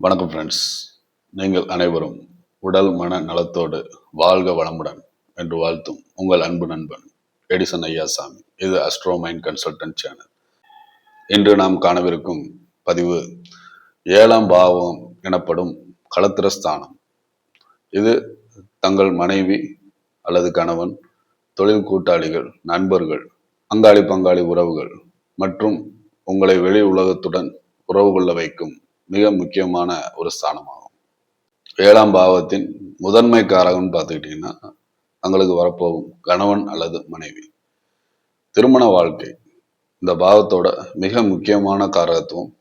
வணக்கம் ஃப்ரெண்ட்ஸ் நீங்கள் அனைவரும் உடல் மன நலத்தோடு வாழ்க வளமுடன் என்று வாழ்த்தும் உங்கள் அன்பு நண்பன் எடிசன் ஐயாசாமி. இது அஸ்ட்ரோமைன் கன்சல்டன்ட் சேனல் இன்று நாம் காணவிருக்கும் பதிவு ஏழாம் பாவம் எனப்படும் களத்திரஸ்தானம். இது தங்கள் மனைவி அல்லது கணவன் தொழில் கூட்டாளிகள் நண்பர்கள் பங்காளி பங்காளி உறவுகள் மற்றும் உங்களை வெளி உலகத்துடன் உறவு கொள்ள வைக்கும் மிக முக்கியமான ஒரு ஸ்தானமாகும். ஏழாம் பாவத்தின் முதன்மை காரகம்னு பார்த்துக்கிட்டிங்கன்னா தங்களுக்கு வரப்போகும் கணவன் அல்லது மனைவி. திருமண வாழ்க்கை. இந்த பாவத்தோட மிக முக்கியமான காரகத்துவம்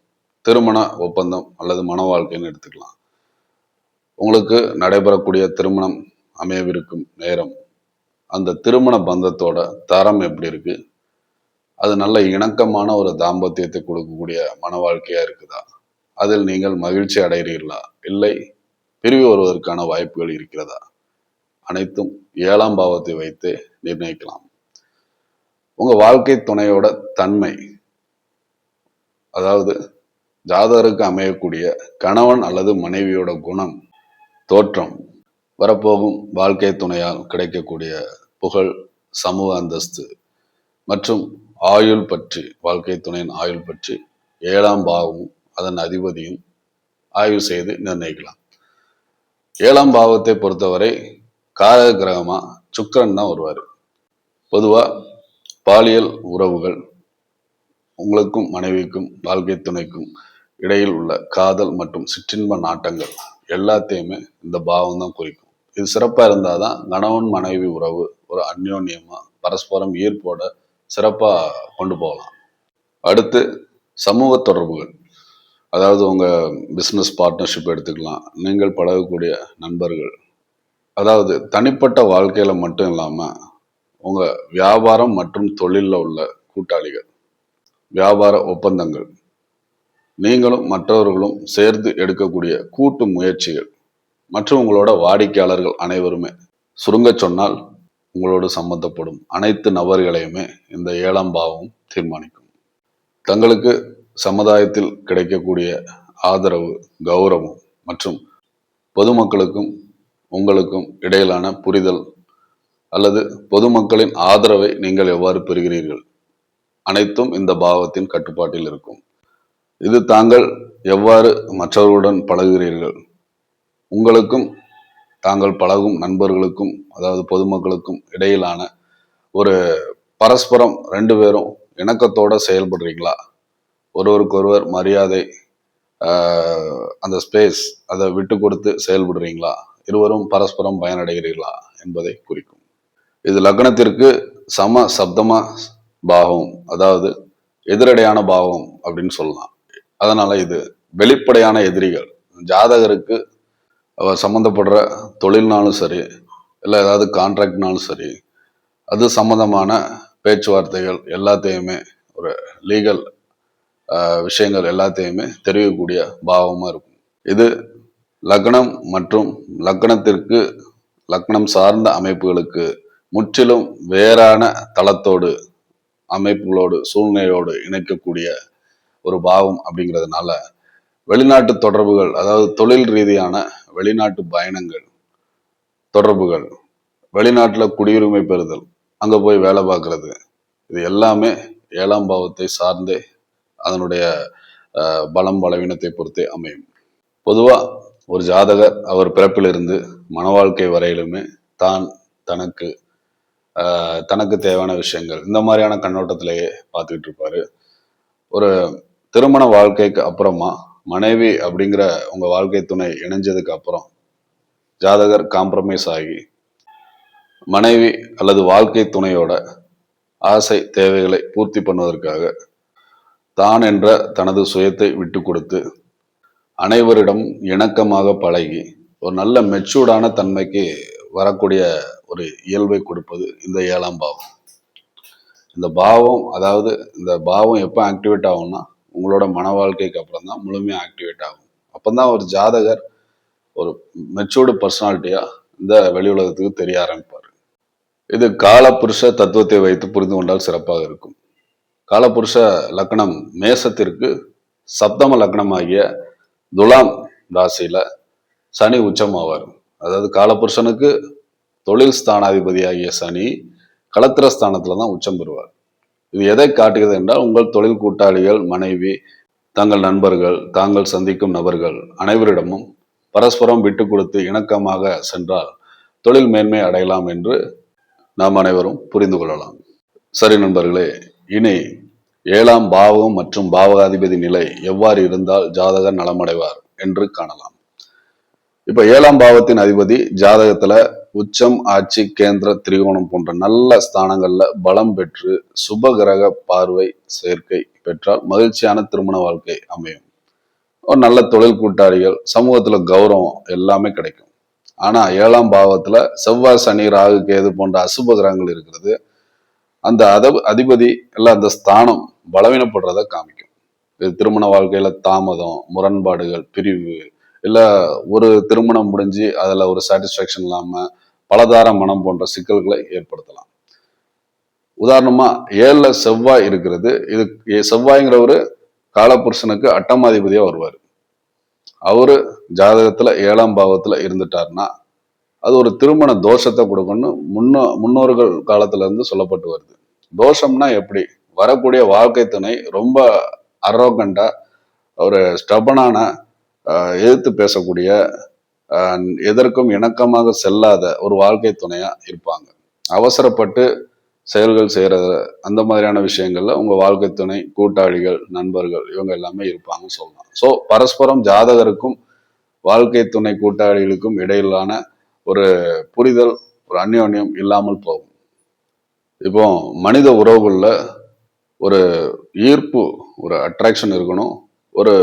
திருமண ஒப்பந்தம் அல்லது மன வாழ்க்கைன்னு எடுத்துக்கலாம். உங்களுக்கு நடைபெறக்கூடிய திருமணம் அமையவிருக்கும் நேரம். அந்த திருமண பந்தத்தோட தரம் எப்படி இருக்கு? அது நல்ல இணக்கமான ஒரு தாம்பத்தியத்தை கொடுக்கக்கூடிய மன வாழ்க்கையா இருக்குதா? அதில் நீங்கள் மகிழ்ச்சி அடைகிறீர்களா? இல்லை. பிரிவு வருவதற்கான வாய்ப்புகள் இருக்கிறதா? அனைத்தும் ஏழாம் பாவத்தை வைத்து நிர்ணயிக்கலாம். உங்க வாழ்க்கை துணையோட தன்மை அதாவது ஜாதகருக்கு அமையக்கூடிய கணவன் அல்லது மனைவியோட குணம் தோற்றம் வரப்போகும் வாழ்க்கை துணையால் கிடைக்கக்கூடிய புகழ் சமூக அந்தஸ்து மற்றும் ஆயுள் பற்றி வாழ்க்கை துணையின் ஆயுள் பற்றி ஏழாம் பாவமும் அதன் அதிபதியும் ஆய்வு செய்து நிர்ணயிக்கலாம். ஏழாம் பாவத்தை பொறுத்தவரை காரக கிரகமா சுக்கரன் தான் வருவார். பொதுவா பாலியல் உறவுகள் உங்களுக்கும் மனைவிக்கும் வாழ்க்கை துணைக்கும் இடையில் உள்ள காதல் மற்றும் சிற்றின்ப நாட்டங்கள் எல்லாத்தையுமே இந்த பாவம் தான் குறிக்கும். இது சிறப்பாக இருந்தால் தான் கணவன் மனைவி உறவு ஒரு அந்யோன்யமா பரஸ்பரம் ஈர்ப்போட சிறப்பாக கொண்டு போகலாம். அடுத்து சமூக தொடர்புகள். அதாவது உங்கள் பிஸ்னஸ் பார்ட்னர்ஷிப் எடுத்துக்கலாம். நீங்கள் பழகக்கூடிய நண்பர்கள். அதாவது தனிப்பட்ட வாழ்க்கையில் மட்டும் இல்லாமல் உங்கள் வியாபாரம் மற்றும் தொழிலில் உள்ள கூட்டாளிகள் வியாபார ஒப்பந்தங்கள் நீங்களும் மற்றவர்களும் சேர்ந்து எடுக்கக்கூடிய கூட்டு முயற்சிகள் மற்றும் உங்களோட வாடிக்கையாளர்கள் அனைவருமே சுருங்க சொன்னால் உங்களோடு சம்பந்தப்படும் அனைத்து நபர்களையுமே இந்த ஏழாம் பாவம் தீர்மானிக்கும். தங்களுக்கு சமுதாயத்தில் கிடைக்கக்கூடிய ஆதரவு கௌரவம் மற்றும் பொதுமக்களுக்கும் உங்களுக்கும் இடையிலான புரிதல் அல்லது பொதுமக்களின் ஆதரவை நீங்கள் எவ்வாறு பெறுகிறீர்கள்? அனைத்தும் இந்த பாவத்தின் கட்டுப்பாட்டில் இருக்கும். இது தாங்கள் எவ்வாறு மற்றவர்களுடன் பழகுகிறீர்கள்? உங்களுக்கும் தாங்கள் பழகும் நண்பர்களுக்கும் அதாவது பொதுமக்களுக்கும் இடையிலான ஒரு பரஸ்பரம் ரெண்டு பேரும் இணக்கத்தோட செயல்படுறீங்களா? ஒருவருக்கொருவர் மரியாதை அந்த ஸ்பேஸ் அதை விட்டு கொடுத்து செயல்படுறீங்களா? இருவரும் பரஸ்பரம் பயனடைகிறீர்களா என்பதை குறிக்கும். இது லக்னத்திற்கு சம சப்தமா பாவம் அதாவது எதிரடையான பாவம் அப்படின்னு சொல்லலாம். அதனால இது வெளிப்படையான எதிரிகள். ஜாதகருக்கு அவர் சம்மந்தப்படுற தொழில்னாலும் சரி இல்லை ஏதாவது கான்ட்ராக்ட்னாலும் சரி அது சம்மந்தமான பேச்சுவார்த்தைகள் எல்லாத்தையுமே ஒரு லீகல் விஷயங்கள் எல்லாத்தையுமே தெரிவிக்கக்கூடிய பாவமாக இருக்கும். இது லக்னம் மற்றும் லக்னத்திற்கு லக்னம் சார்ந்த அமைப்புகளுக்கு முற்றிலும் வேறான தளத்தோடு அமைப்புகளோடு சூழ்நிலையோடு இணைக்கக்கூடிய ஒரு பாவம் அப்படிங்கிறதுனால வெளிநாட்டு தொடர்புகள் அதாவது தொழில் ரீதியான வெளிநாட்டு பயணங்கள் தொடர்புகள் வெளிநாட்டில் குடியுரிமை பெறுதல் அங்கே போய் வேலை பார்க்குறது இது எல்லாமே ஏழாம் பாவத்தை சார்ந்தே அதனுடைய பலம் பலவீனத்தை பொறுத்தே அமையும். பொதுவாக ஒரு ஜாதகர் அவர் பிறப்பிலிருந்து மன வாழ்க்கை வரையிலுமே தான் தனக்கு தனக்கு தேவையான விஷயங்கள் இந்த மாதிரியான கண்ணோட்டத்திலேயே பார்த்துக்கிட்டு இருப்பாரு. ஒரு திருமண வாழ்க்கைக்கு அப்புறமா மனைவி அப்படிங்கிற உங்கள் வாழ்க்கை துணை இணைஞ்சதுக்கு அப்புறம் ஜாதகர் காம்ப்ரமைஸ் ஆகி மனைவி அல்லது வாழ்க்கை துணையோட ஆசை தேவைகளை பூர்த்தி பண்ணுவதற்காக தான் என்ற தனது சுயத்தை விட்டு கொடுத்து அனைவரிடம் இணக்கமாக பழகி ஒரு நல்ல மெச்சூர்டான தன்மைக்கு வரக்கூடிய ஒரு இயல்பை கொடுப்பது இந்த ஏழாம் பாவம். இந்த பாவம் அதாவது இந்த பாவம் எப்போ ஆக்டிவேட் ஆகும்னா உங்களோட மன வாழ்க்கைக்கு அப்புறம் தான் முழுமையாக ஆக்டிவேட் ஆகும். அப்போ தான் ஒரு ஜாதகர் ஒரு மெச்சூர்டு பர்சனாலிட்டியாக இந்த வெளி உலகத்துக்கு தெரிய ஆரம்பிப்பார். இது காலபுருஷ தத்துவத்தை வைத்து புரிந்து கொண்டால் சிறப்பாக இருக்கும். காலபுருஷ லக்னம் மேசத்திற்கு சப்தம லக்னமாகிய துலாம் ராசியில சனி உச்சமாவார். அதாவது காலபுருஷனுக்கு தொழில் ஸ்தானாதிபதியாகிய சனி களத்திர ஸ்தானத்துல தான் உச்சம் பெறுவார். இது எதை காட்டுகிறது என்றால் உங்கள் தொழில் கூட்டாளிகள் மனைவி தங்கள் நண்பர்கள் தாங்கள் சந்திக்கும் நபர்கள் அனைவரிடமும் பரஸ்பரம் விட்டு கொடுத்து இணக்கமாக சென்றால் தொழில் மேன்மை அடையலாம் என்று நாம் அனைவரும் புரிந்து கொள்ளலாம். சரி நண்பர்களே இனி ஏழாம் பாவம் மற்றும் பாவகாதிபதி நிலை எவ்வாறு இருந்தால் ஜாதகர் நலமடைவார் என்று காணலாம். இப்ப ஏழாம் பாவத்தின் அதிபதி ஜாதகத்துல உச்சம் ஆட்சி கேந்திர திரிகோணம் போன்ற நல்ல ஸ்தானங்கள்ல பலம் பெற்று சுப கிரக பார்வை சேர்க்கை பெற்றால் மகிழ்ச்சியான திருமண வாழ்க்கை அமையும். ஒரு நல்ல தொழில் கூட்டாளிகள் சமூகத்துல கௌரவம் எல்லாமே கிடைக்கும். ஆனா ஏழாம் பாவத்துல செவ்வாய் சனி ராகு கேது போன்ற அசுப கிரகங்கள் இருக்கிறது. அந்த அத அதிபதி இல்லை அந்த ஸ்தானம் பலவீனப்படுறத காமிக்கும். இது திருமண வாழ்க்கையில தாமதம் முரண்பாடுகள் பிரிவு இல்லை ஒரு திருமணம் முடிஞ்சு அதில் ஒரு சாட்டிஸ்ஃபேக்ஷன் இல்லாமல் பலதார மனம் போன்ற சிக்கல்களை ஏற்படுத்தலாம். உதாரணமா ஏழுல செவ்வாய் இருக்கிறது. இது செவ்வாய்ங்கிறவரு காலபுருஷனுக்கு அட்டமாதிபதியா வருவார். அவரு ஜாதகத்துல ஏழாம் பாவத்துல இருந்துட்டாருன்னா அது ஒரு திருமண தோஷத்தை கொடுக்கும்னு முன்னோ முன்னோர்கள் காலத்துல இருந்து சொல்லப்பட்டு வருது. தோஷம்னா எப்படி? வரக்கூடிய வாழ்க்கை துணை ரொம்ப அரோகண்டா ஒரு ஸ்டபனான எதிர்த்து பேசக்கூடிய எதற்கும் இணக்கமாக செல்லாத ஒரு வாழ்க்கை துணையா இருப்பாங்க. அவசரப்பட்டு செயல்கள் செய்யறது அந்த மாதிரியான விஷயங்கள்ல உங்க வாழ்க்கை துணை கூட்டாளிகள் நண்பர்கள் இவங்க எல்லாமே இருப்பாங்கன்னு சொல்லலாம். ஸோ பரஸ்பரம் ஜாதகருக்கும் வாழ்க்கை துணை கூட்டாளிகளுக்கும் இடையிலான ஒரு புரிதல் ஒரு அந்யோன்யம் இல்லாமல் போகும். இப்போ மனித உறவுகளில் ஒரு ஈர்ப்பு ஒரு அட்ராக்ஷன் இருக்கணும். ஒரு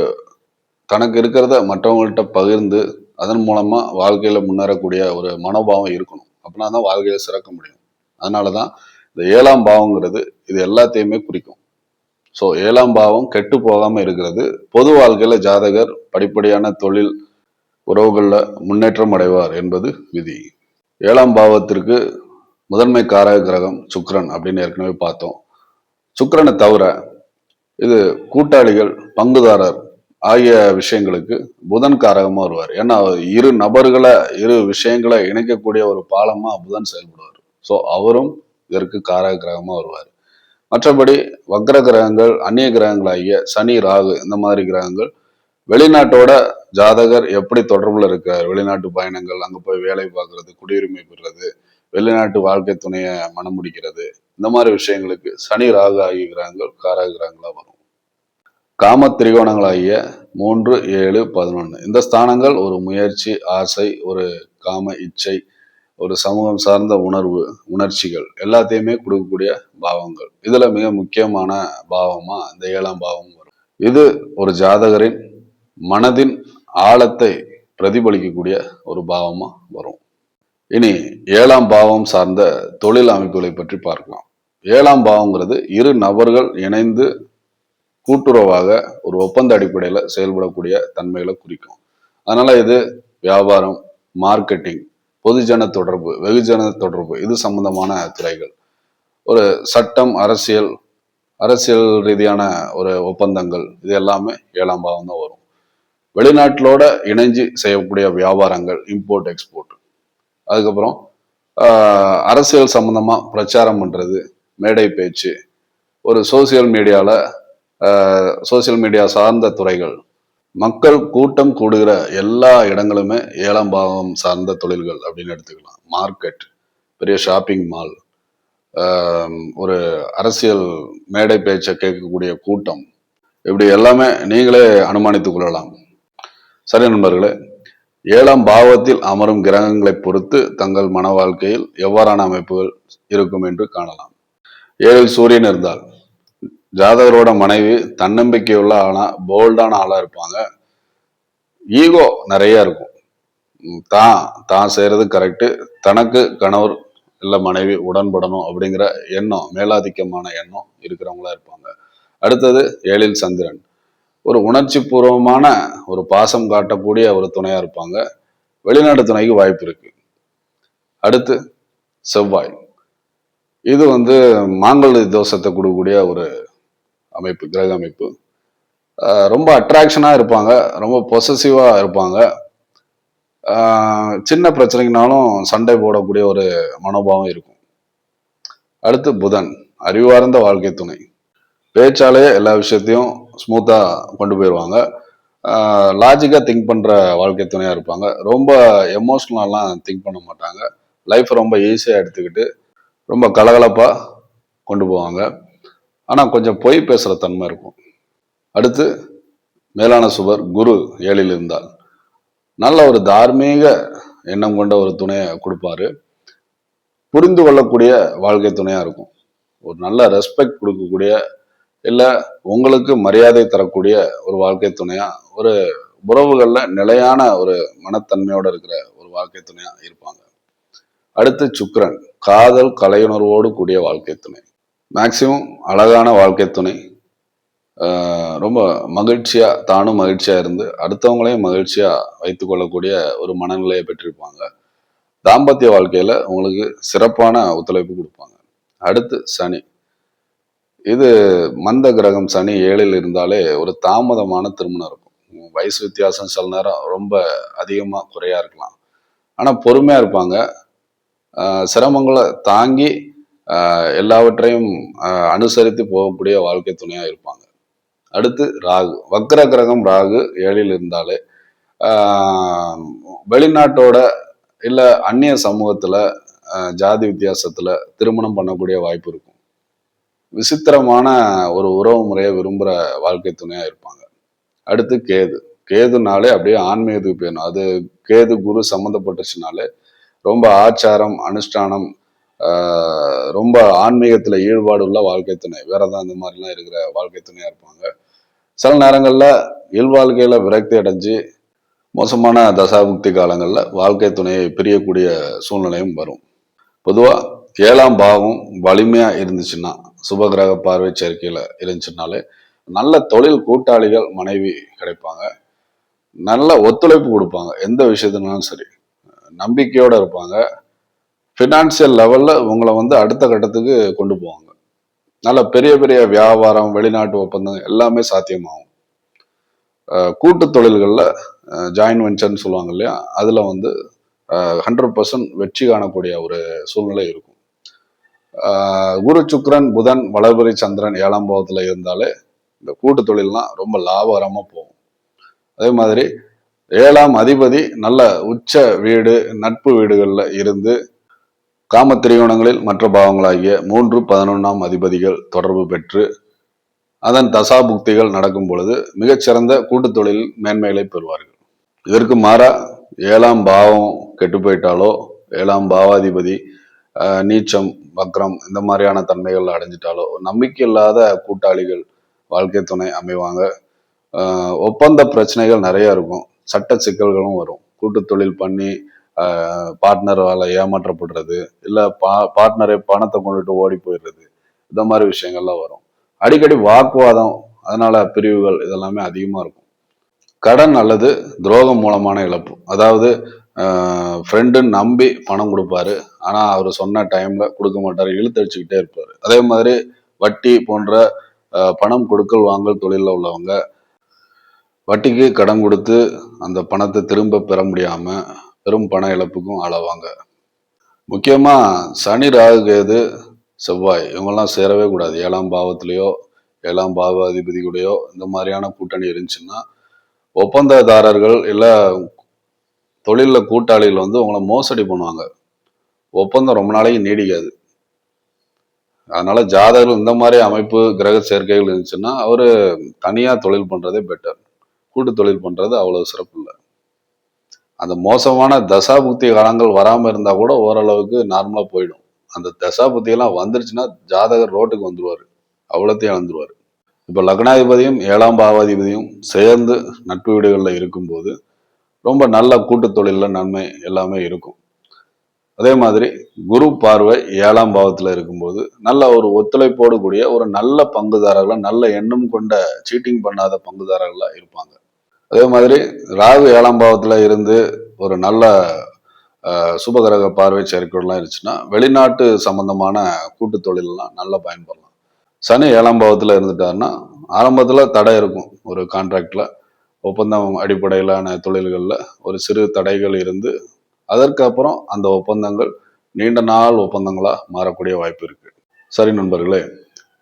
தனக்கு இருக்கிறத மற்றவங்கள்ட்ட பகிர்ந்து அதன் மூலமாக வாழ்க்கையில் முன்னேறக்கூடிய ஒரு மனோபாவம் இருக்கணும். அப்படின்னா தான் வாழ்க்கையில் சிறக்க முடியும். அதனாலதான் இந்த ஏழாம் பாவங்கிறது இது எல்லாத்தையுமே குறிக்கும். ஸோ ஏழாம் பாவம் கெட்டு போகாமல் இருக்கிறது. பொது வாழ்க்கையில் ஜாதகர் படிப்படியான தொழில் உறவுகளில் முன்னேற்றம் அடைவார் என்பது விதி. ஏழாம் பாவத்திற்கு முதன்மை காரக கிரகம் சுக்ரன் அப்படின்னு ஏற்கனவே பார்த்தோம். சுக்கரனை தவிர இது கூட்டாளிகள் பங்குதாரர் ஆகிய விஷயங்களுக்கு புதன் காரகமாக வருவார். ஏன்னா இரு நபர்களை இரு விஷயங்களை இணைக்கக்கூடிய ஒரு பாலமாக புதன் செயல்படுவார். ஸோ அவரும் இதற்கு காரக கிரகமாக வருவார். மற்றபடி வக்ர கிரகங்கள் அந்நிய கிரகங்களாகிய சனி ராகு இந்த மாதிரி கிரகங்கள் வெளிநாட்டோட ஜாதகர் எப்படி தொடர்புல இருக்கார்? வெளிநாட்டு பயணங்கள் அங்க போய் வேலை பார்க்கறது குடியுரிமை பெறுறது வெளிநாட்டு வாழ்க்கை துணையை மனம் முடிக்கிறது இந்த மாதிரி விஷயங்களுக்கு சனி ராகு ஆகிய காராகிறாங்களா வரும். காம திரிகோணங்களாகிய மூன்று ஏழு பதினொன்று இந்த ஸ்தானங்கள் ஒரு முயற்சி ஆசை ஒரு காம இச்சை ஒரு சமூகம் சார்ந்த உணர்வு உணர்ச்சிகள் எல்லாத்தையுமே கொடுக்கக்கூடிய பாவங்கள். இதுல மிக முக்கியமான பாவமா இந்த ஏழாம் பாவம் வரும். இது ஒரு ஜாதகரின் மனதின் ஆழத்தை பிரதிபலிக்கக்கூடிய ஒரு பாவமா வரும். இனி ஏழாம் பாவம் சார்ந்த தொழில் அமைப்புகளை பற்றி பார்க்கலாம். ஏழாம் பாவங்கிறது இரு நபர்கள் இணைந்து கூட்டுறவாக ஒரு ஒப்பந்த அடிப்படையில் செயல்படக்கூடிய தன்மைகளை குறிக்கும். அதனால இது வியாபாரம் மார்க்கெட்டிங் பொதுஜன தொடர்பு வெகுஜன தொடர்பு இது சம்பந்தமான துறைகள். ஒரு சட்டம் அரசியல் அரசியல் ரீதியான ஒரு ஒப்பந்தங்கள் இது எல்லாமே ஏழாம் பாவம் தான் வரும். வெளிநாட்டிலோட இணைஞ்சு செய்யக்கூடிய வியாபாரங்கள் இம்போர்ட் எக்ஸ்போர்ட் அதுக்கப்புறம் அரசியல் சம்மந்தமாக பிரச்சாரம் பண்ணுறது மேடை பேச்சு ஒரு சோசியல் மீடியாவில் சோசியல் மீடியா சார்ந்த துறைகள். மக்கள் கூட்டம் கூடுகிற எல்லா இடங்களுமே ஏழாம் பாவம் சார்ந்த தொழில்கள் அப்படின்னு எடுத்துக்கலாம். மார்க்கெட் பெரிய ஷாப்பிங் மால் ஒரு அரசியல் மேடை பேச்சை கேட்கக்கூடிய கூட்டம். இப்படி எல்லாமே நீங்களே அனுமானித்துக் கொள்ளலாம். சரி நண்பர்களே ஏழாம் பாவத்தில் அமரும் கிரகங்களை பொறுத்து தங்கள் மன வாழ்க்கையில் எவ்வாறான அமைப்புகள் இருக்கும் என்று காணலாம். ஏழில் சூரியன் இருந்தால் ஜாதகரோட மனைவி தன்னம்பிக்கையுள்ள ஆனா போல்டான ஆளா இருப்பாங்க. ஈகோ நிறைய இருக்கும். தான் தான் செய்யறது கரெக்டு தனக்கு கணவர் இல்லை மனைவி உடன்படணும் அப்படிங்கிற எண்ணம் மேலாதிக்கமான எண்ணம் இருக்கிறவங்களா இருப்பாங்க. அடுத்தது ஏழில் சந்திரன். ஒரு உணர்ச்சி பூர்வமான ஒரு பாசம் காட்டக்கூடிய ஒரு துணையா இருப்பாங்க. வெளிநாட்டு துணைக்கு வாய்ப்பு இருக்கு. அடுத்து செவ்வாய். இது வந்து மாங்கல்ய தோஷத்தை கொடுக்கக்கூடிய ஒரு அமைப்பு கிரக அமைப்பு. ரொம்ப அட்ராக்ஷனாக இருப்பாங்க. ரொம்ப பொசசிவாக இருப்பாங்க. சின்ன பிரச்சனைக்குனாலும் சண்டை போடக்கூடிய ஒரு மனோபாவம் இருக்கும். அடுத்து புதன் அறிவார்ந்த வாழ்க்கை துணை. பேச்சாலே எல்லா விஷயத்தையும் ஸ்மூத்தாக கொண்டு போயிடுவாங்க லாஜிக்காக திங்க் பண்ணுற வாழ்க்கை துணையாக இருப்பாங்க. ரொம்ப எமோஷ்னலாலாம் திங்க் பண்ண மாட்டாங்க. லைஃப் ரொம்ப ஈஸியாக எடுத்துக்கிட்டு ரொம்ப கலகலப்பாக கொண்டு போவாங்க. ஆனால் கொஞ்சம் பொய் பேசுகிற தன்மை இருக்கும். அடுத்து மேலான சுவர் குரு ஏழில் இருந்தால் நல்ல ஒரு தார்மீக எண்ணம் கொண்ட ஒரு துணையை கொடுப்பாரு. புரிந்து கொள்ளக்கூடிய வாழ்க்கை துணையாக இருக்கும். ஒரு நல்ல ரெஸ்பெக்ட் கொடுக்கக்கூடிய இல்லை உங்களுக்கு மரியாதை தரக்கூடிய ஒரு வாழ்க்கை துணையா? ஒரு உறவுகளில் நிலையான ஒரு மனத்தன்மையோடு இருக்கிற ஒரு வாழ்க்கை துணையா இருப்பாங்க. அடுத்து சுக்கரன் காதல் கலையுணர்வோடு கூடிய வாழ்க்கை துணை. மேக்சிமம் அழகான வாழ்க்கை துணை. ரொம்ப மகிழ்ச்சியாக தானும் மகிழ்ச்சியாக இருந்து அடுத்தவங்களையும் மகிழ்ச்சியாக வைத்துக்கொள்ளக்கூடிய ஒரு மனநிலையை பெற்றிருப்பாங்க. தாம்பத்திய வாழ்க்கையில் உங்களுக்கு சிறப்பான ஒத்துழைப்பு கொடுப்பாங்க. அடுத்து சனி. இது மந்த கிரகம் சனி ஏழில் இருந்தாலே ஒரு தாமதமான திருமணம் இருக்கும். வயசு வித்தியாசம் சில நேரம் ரொம்ப அதிகமாக குறையா இருக்கலாம். ஆனால் பொறுமையாக இருப்பாங்க. சிரமங்களை தாங்கி எல்லாவற்றையும் அனுசரித்து போகக்கூடிய வாழ்க்கை துணையாக இருப்பாங்க. அடுத்து ராகு. வக்ர கிரகம் ராகு ஏழில் இருந்தாலே வெளிநாட்டோட இல்லை அந்நிய சமூகத்தில் ஜாதி வித்தியாசத்தில் திருமணம் பண்ணக்கூடிய வாய்ப்பு இருக்கும். விசித்திரமான ஒரு உறவு முறையை விரும்புகிற வாழ்க்கை துணையாக இருப்பாங்க. அடுத்து கேது. கேதுனாலே அப்படியே ஆன்மீகத்துக்கு போயிடணும். அது கேது குரு சம்மந்தப்பட்டுச்சுனாலே ரொம்ப ஆச்சாரம் அனுஷ்டானம் ரொம்ப ஆன்மீகத்தில் ஈடுபாடு உள்ள வாழ்க்கை துணை. விரதம் இந்த மாதிரிலாம் இருக்கிற வாழ்க்கை துணையாக இருப்பாங்க. சில நேரங்களில் இல்வாழ்க்கையில் விரக்தி அடைஞ்சு மோசமான தசாபுக்தி காலங்களில் வாழ்க்கை துணையை பிரியக்கூடிய சூழ்நிலையும் வரும். பொதுவாக ஏழாம் பாவம் வலிமையாக இருந்துச்சுன்னா சுபகிரக பார்வை சேர்க்கையில் இருந்துச்சுனாலே நல்ல தொழில் கூட்டாளிகள் மனைவி கிடைப்பாங்க. நல்ல ஒத்துழைப்பு கொடுப்பாங்க. எந்த விஷயத்துனாலும் சரி. நம்பிக்கையோடு இருப்பாங்க. ஃபினான்சியல் லெவலில் உங்களை வந்து அடுத்த கட்டத்துக்கு கொண்டு போவாங்க. நல்ல பெரிய பெரிய வியாபாரம் வெளிநாட்டு ஒப்பந்தம் எல்லாமே சாத்தியமாகும். கூட்டு தொழில்களில் ஜாயின் வெஞ்சர்னு சொல்லுவாங்க இல்லையா? அதில் வந்து ஹண்ட்ரட் பர்சன்ட் வெற்றி காணக்கூடிய ஒரு சூழ்நிலை இருக்கும். குரு சுக்ரன் புதன் வளர்புரி சந்திரன் ஏழாம் பாவத்தில் இருந்தாலே இந்த கூட்டு தொழில்லாம் ரொம்ப லாபகரமாக போகும். அதே மாதிரி ஏழாம் அதிபதி நல்ல உச்ச வீடு நட்பு வீடுகளில் இருந்து காம திரிகோணங்களில் மற்ற பாவங்களாகிய மூன்று பதினொன்றாம் அதிபதிகள் தொடர்பு பெற்று அதன் தசாபுக்திகள் நடக்கும் பொழுது மிகச்சிறந்த கூட்டு தொழில் மேன்மைகளை பெறுவார்கள். இதற்கு மாறா ஏழாம் பாவம் கெட்டு போயிட்டாலோ ஏழாம் பாவாதிபதி நீச்சம் வக்ரம் இந்த மாதிரியான தன்மைகள் அடைஞ்சிட்டாலோ நம்பிக்கை இல்லாத கூட்டாளிகள் வாழ்க்கை துணை அமைவாங்க. ஆஹ், ஒப்பந்த பிரச்சனைகள் நிறைய இருக்கும். சட்ட சிக்கல்களும் வரும். கூட்டு தொழில் பண்ணி பார்ட்னரால் ஏமாற்றப்படுறது இல்லை பா பார்ட்னரே பணத்தை கொண்டுட்டு ஓடி போயிடுறது இந்த மாதிரி விஷயங்கள்லாம் வரும். அடிக்கடி வாக்குவாதம் அதனால பிரிவுகள் இதெல்லாமே அதிகமாக இருக்கும். கடன் அல்லது துரோகம் மூலமான இழப்பு. அதாவது ஃப்ரெண்டுன்னு நம்பி பணம் கொடுப்பாரு. ஆனால் அவர் சொன்ன டைமில் கொடுக்க மாட்டார். இழுத்தடிச்சுக்கிட்டே இருப்பார். அதே மாதிரி வட்டி போன்ற பணம் கொடுக்கல் வாங்கல் தொழிலில் உள்ளவங்க வட்டிக்கு கடன் கொடுத்து அந்த பணத்தை திரும்ப பெற முடியாமல் பெரும் பண இழப்புக்கும் ஆளாவாங்க. முக்கியமாக சனி ராகு கேது செவ்வாய் இவங்கெல்லாம் சேரவே கூடாது. ஏழாம் பாவத்திலேயோ ஏழாம் பாவ அதிபதி கூடயோ இந்த மாதிரியான கூட்டணி இருந்துச்சுன்னா ஒப்பந்ததாரர்கள் இல்லை தொழிலில் கூட்டாளிகள் வந்து உங்களை மோசடி பண்ணுவாங்க. ஒப்பந்தம் ரொம்ப நாளைக்கு நீடிக்காது. அதனால ஜாதகர்கள் இந்த மாதிரி அமைப்பு கிரக சேர்க்கைகள் இருந்துச்சுன்னா அவர் தனியாக தொழில் பண்ணுறதே பெட்டர் கூட்டு தொழில் பண்ணுறது அவ்வளோ சிறப்பு இல்லை. அந்த மோசமான தசாபுக்தி காலங்கள் வராமல் இருந்தால் கூட ஓரளவுக்கு நார்மலாக போயிடும். அந்த தசாபுக்தியெல்லாம் வந்துருச்சுன்னா ஜாதகர் ரோட்டுக்கு வந்துடுவார் அவ்வளோத்தையும் வந்துடுவார் இப்போ லக்னாதிபதியும் ஏழாம் பாவாதிபதியும் சேர்ந்து நட்பு வீடுகளில் இருக்கும்போது ரொம்ப நல்ல கூட்டு தொழிலில் நன்மை எல்லாமே இருக்கும். அதே மாதிரி குரு பார்வை ஏழாம் பாவத்தில் இருக்கும்போது நல்ல ஒரு ஒத்துழைப்போடு கூடிய ஒரு நல்ல பங்குதாரர்களாக நல்ல எண்ணம் கொண்ட சீட்டிங் பண்ணாத பங்குதாரர்களாக இருப்பாங்க. அதே மாதிரி ராகு ஏழாம் பாவத்தில் இருந்து ஒரு நல்ல சுபகிரக பார்வை செயற்கைலாம் இருந்துச்சுன்னா வெளிநாட்டு சம்பந்தமான கூட்டு தொழிலெலாம் நல்லா பயன்படலாம். சனி ஏழாம் பாவத்தில் இருந்துட்டாருன்னா ஆரம்பத்தில் தடை இருக்கும் ஒரு கான்ட்ராக்டில் ஒப்பந்தம் அடிப்படையிலான தொழில்களில் ஒரு சிறு தடைகள் இருந்து அதற்கு அப்புறம் அந்த ஒப்பந்தங்கள் நீண்ட நாள் ஒப்பந்தங்களாக மாறக்கூடிய வாய்ப்பு இருக்குது சரி நண்பர்களே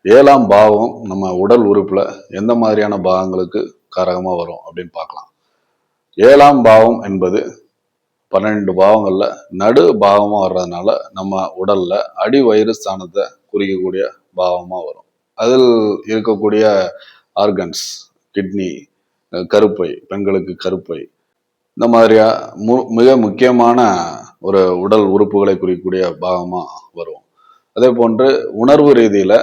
ஏழாம் பாவம் நம்ம உடல் உறுப்பில் எந்த மாதிரியான பாகங்களுக்கு காரகமாக வரும் அப்படின்னு பார்க்கலாம். ஏழாம் பாவம் என்பது பன்னெண்டு பாவங்களில் நடு பாவமாக வர்றதுனால நம்ம உடலில் அடி வயிறு ஸ்தானத்தை குறிக்கக்கூடிய பாவமாக வரும். அதில் இருக்கக்கூடிய ஆர்கன்ஸ் கிட்னி கருப்பை பெண்களுக்கு கருப்பை. இந்த மாதிரியா மு மிக முக்கியமான ஒரு உடல் உறுப்புகளை குறிக்கக்கூடிய பாகமாக வரும் அதே போன்று உணர்வு ரீதியில்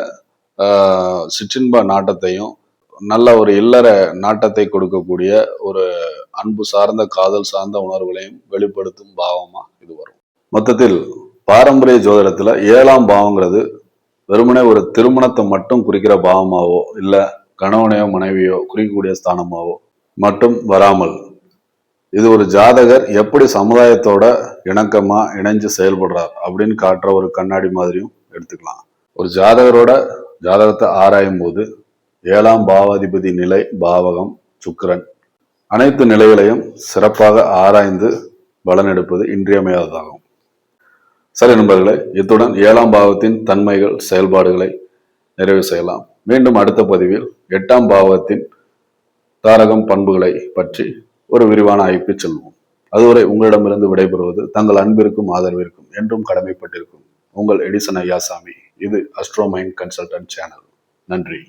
சிற்றின்ப நாட்டத்தையும் நல்ல ஒரு இல்லற நாட்டத்தை கொடுக்கக்கூடிய ஒரு அன்பு சார்ந்த காதல் சார்ந்த உணர்வுகளையும் வெளிப்படுத்தும் பாவமாக இது வரும். மொத்தத்தில் பாரம்பரிய ஜோதிடத்தில் ஏழாம் பாவங்கிறது வெறுமனே ஒரு திருமணத்தை மட்டும் குறிக்கிற பாவமாவோ இல்லை கணவனையோ மனைவியோ குறிக்கக்கூடிய ஸ்தானமாவோ மட்டும் வராமல் இது ஒரு ஜாதகர் எப்படி சமுதாயத்தோட இணக்கமா இணைஞ்சு செயல்படுறார் அப்படின்னு காட்டுற ஒரு கண்ணாடி மாதிரியும் எடுத்துக்கலாம். ஒரு ஜாதகரோட ஜாதகத்தை ஆராயும் போது ஏழாம் பாவாதிபதி நிலை பாவகம் சுக்கரன் அனைத்து நிலைகளையும் சிறப்பாக ஆராய்ந்து பலனெடுப்பது இன்றியமையாததாகும். சரி நண்பர்களே இத்துடன் ஏழாம் பாவத்தின் தன்மைகள் செயல்பாடுகளை நிறைவு செய்யலாம். மீண்டும் அடுத்த பதிவில் எட்டாம் பாவத்தின் தாரகம் பண்புகளை பற்றி ஒரு விரிவான ஆய்வுக்கு செல்வோம். அதுவரை உங்களிடமிருந்து விடைபெறுவது தங்கள் அன்பிற்கும் ஆதரவிற்கும் என்றும் கடமைப்பட்டிருக்கும் உங்கள் எடிசன் ஐயாசாமி. இது அஸ்ட்ரோமைன் கன்சல்டன்ட் சேனல் நன்றி.